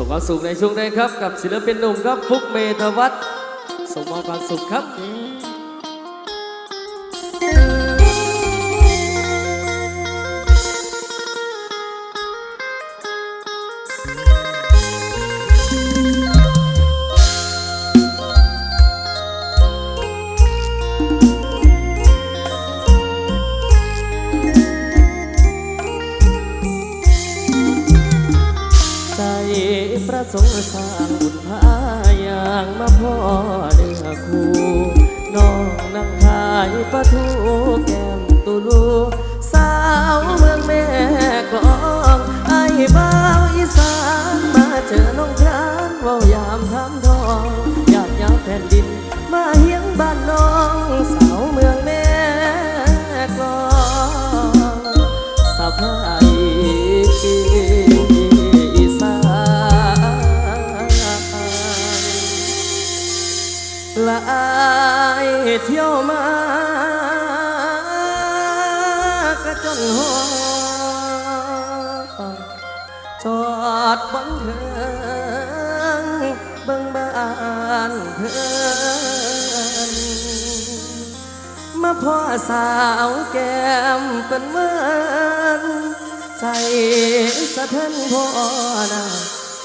ส่งความสุขในช่วงนี้ครับ กับศิลปินหนุ่มครับฟุกเมธวัฒน์ส่งมความสุขครับ สงสารบุญพายางมาพ่อเดือคูน้องนั่งทายปะทูแก้มตุลูสาวเมืองแม่กองไอ้บ้าอีสานมาเจอน้องครานเว้ายามทำทองอยากยาวแผ่นดินมาเฮียงบ้านน้องส ดบังเทิงบังบ้านเพิ่นมาพ่อสาวแก้มเป็นเมื่นใจสะเทินพ่อนะ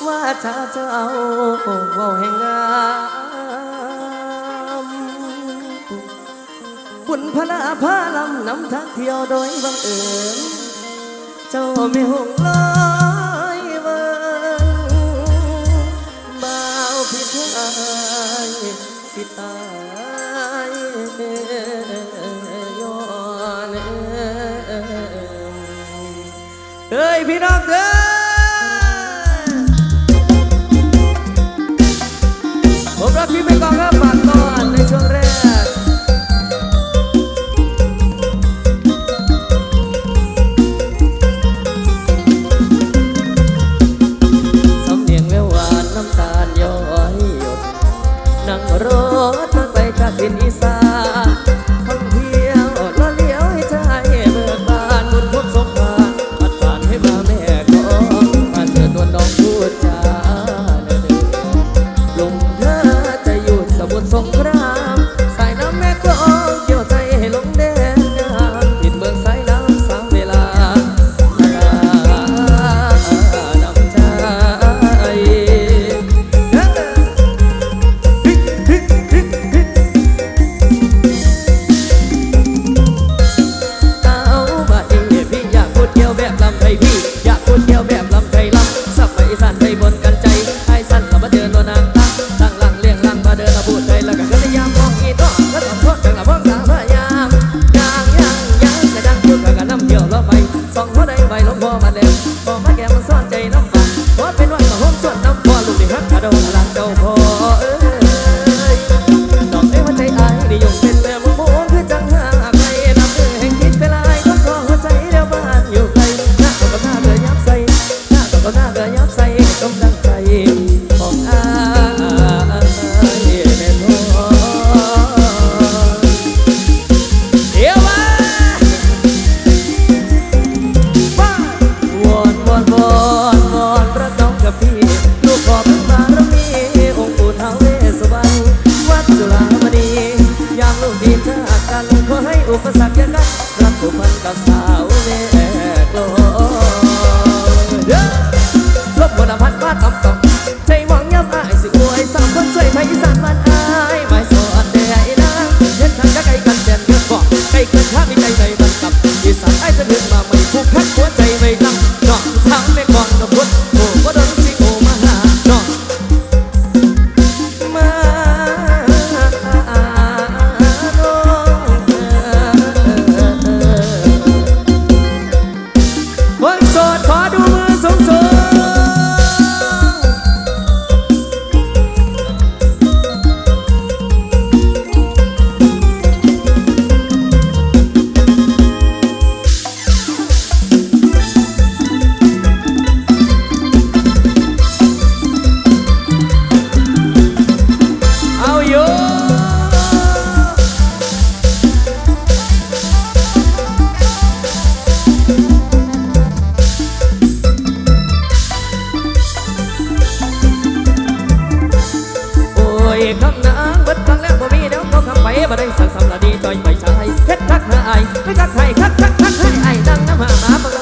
ว่าจะเจ้าเว้าแห่งงามปุ่นพนาพาลำนำทักเที่ยวโดยบังเอิญเจ้าไม่หงลาายสิตายย้อนเอ้ยพี่น้องเด้อ alma dela. Né? น้องนางบิดครั้งแล้วบ่มีเดี๋ยวก็คำไปบ่ได้สักสำละดีจอยไปชายเฮ็ดคักหาไอ้ไม่คักไห้คักคักคักให้ไอ้ดังน้ำหมาหมา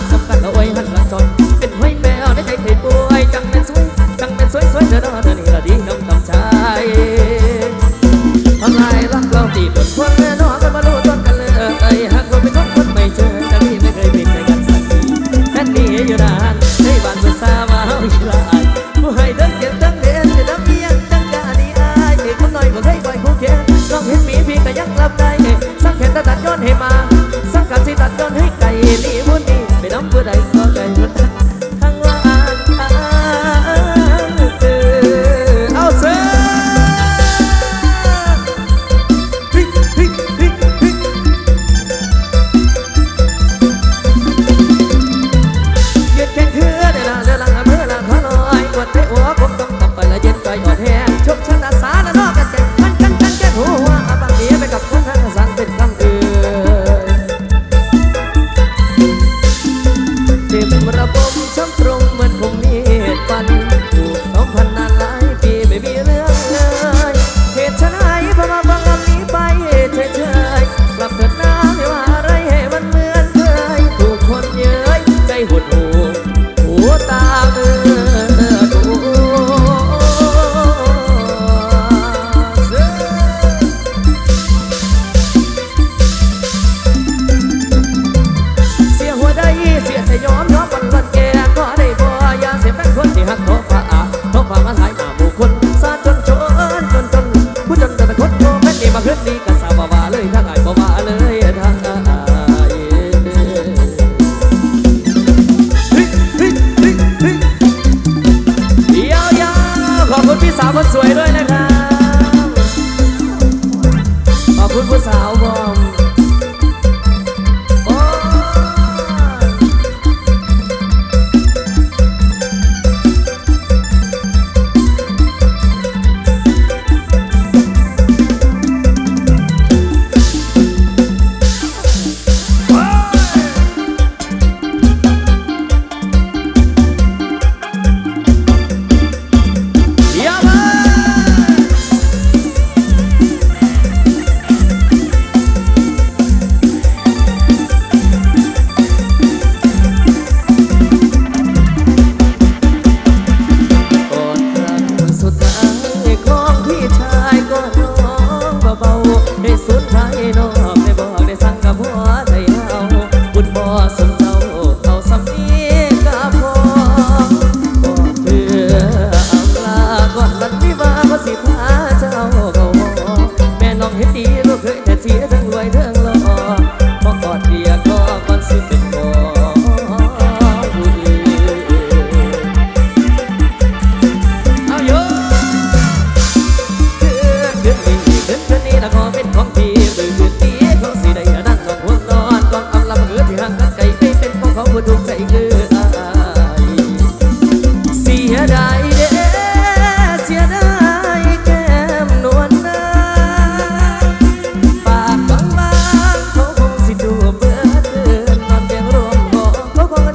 มีกระสาบวาเลยทั้งไอ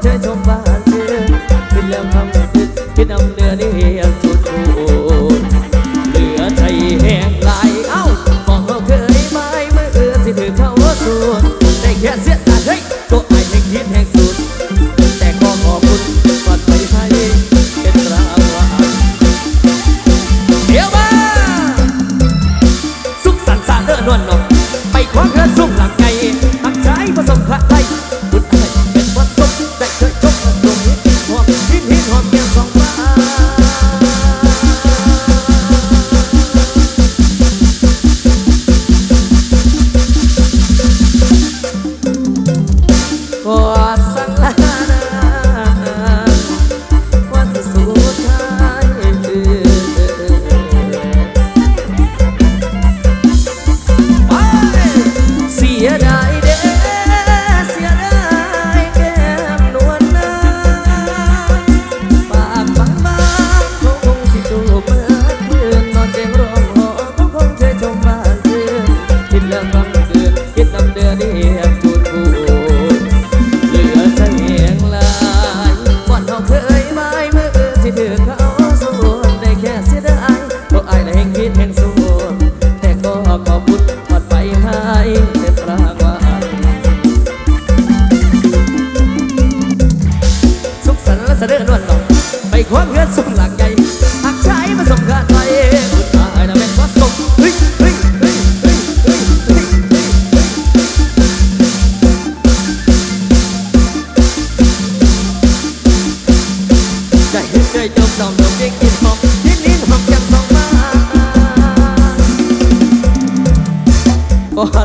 ใจชมบ้านเธอเป็นเรื่องคำคิดคิดนำเนื้อนี้ Penso 我哈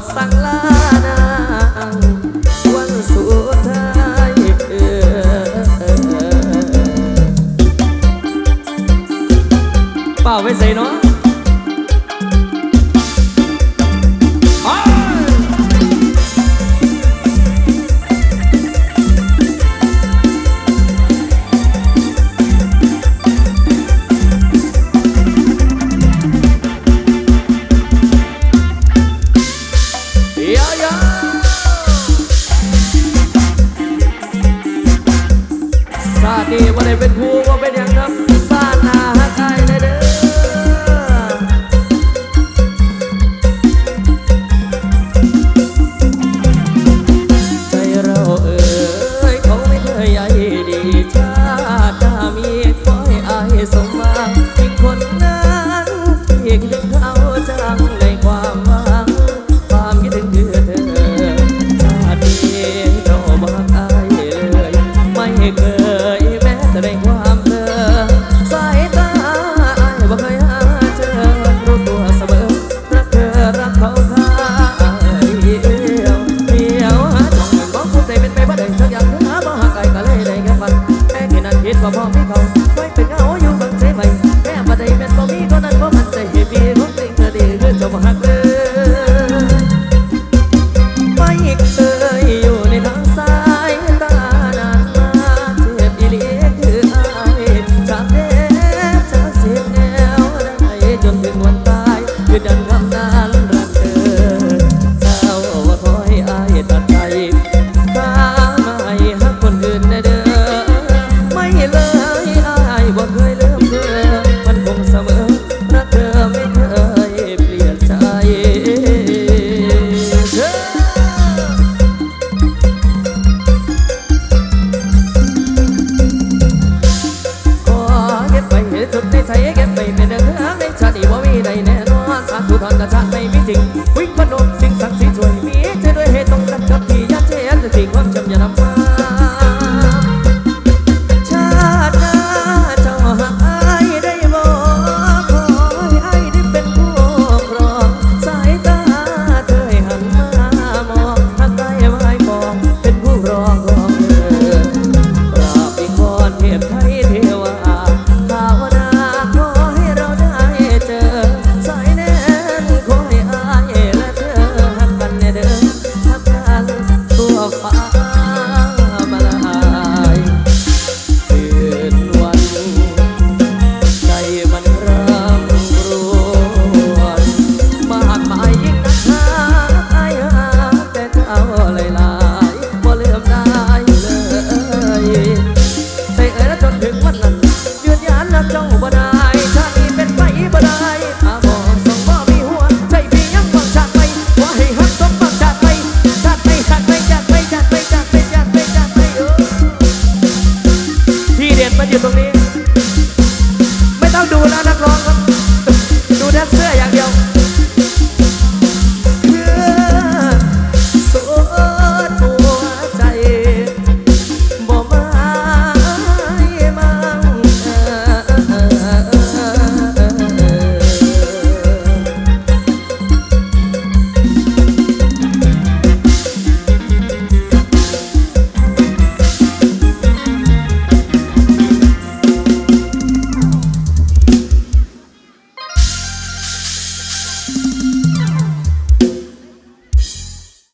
组团的餐。